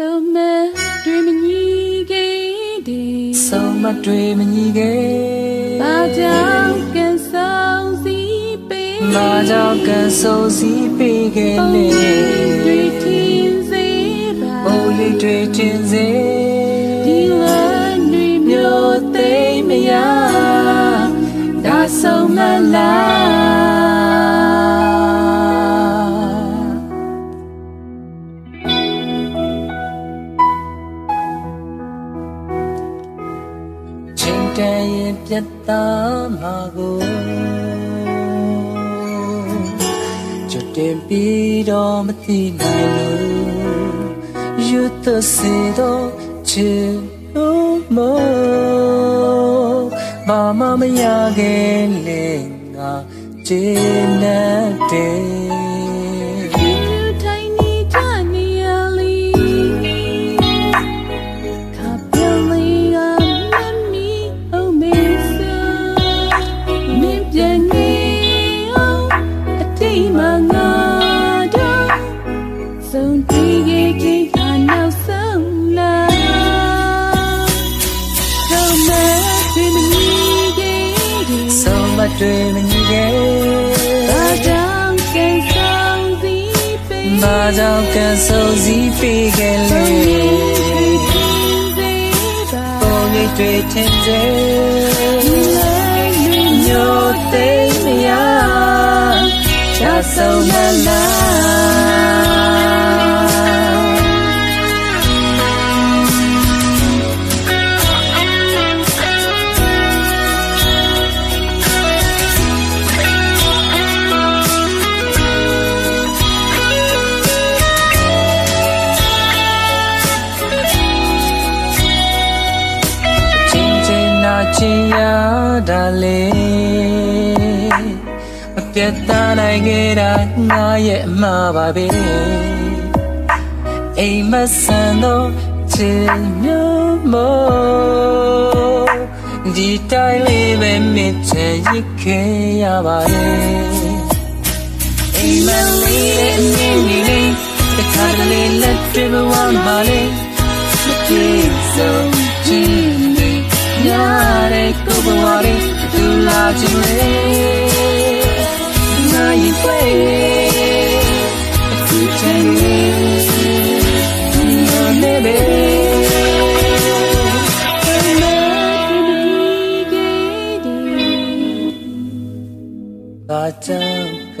ဆုံးမတွေမညီခဲ့တဲ့ဆုံးမတွေ့မညီခဲ့ဘာကြောင့်ကန်ဆောင်စီပေးမာကြောင့်ကန်ဆိုးစီးပေးခဲ့ပုံလေတွေထင်စေပါဘိုးရိပ်တွေတင်စေဒီလမ်းတွေမျိုးသိမ်းမရဒါဆုံးမလား တန်ရင်ပြတ်သားမှာကိုကြွတင်ပြီးတော့မသိနိုင်လို့ယူသစေတော့ချစ်လို့မောဘာမှမရခဲ့လေငါခြေနဲ့တဲ့ဒီ တွေ့မညီခဲ့ဘာကြောင့်ကဲဆောင်စီပေးဘာကြောင့်ကဆိုးစီးပေးခဲ့လေပုံရိပ်တွေထင်စေညိုသိမ့်မရချဆုံးမလား ချင်းနာချင်းရတာလေမပြတ်သားနိုင်ခဲ့တာငါရဲ့အမှားပါပဲအိမ်မဆန်တော့ချင်မျိုးမို့ဒီတိုင်းလေးပဲမြစ်ချင်ရခဲ့ရပါတယ်အိမ်မလေးရဲ့အမြင်ကြီးလေးတစ်ခါတလေလက်တွေဘဝမှာလေးမပြေဆုံးချင်နေရတဲ့ ကိုယ်ဘဝလေးသူလာချင်လေငါရင်ခွေအခုချင်နေနေပဲဘာကြောင့်က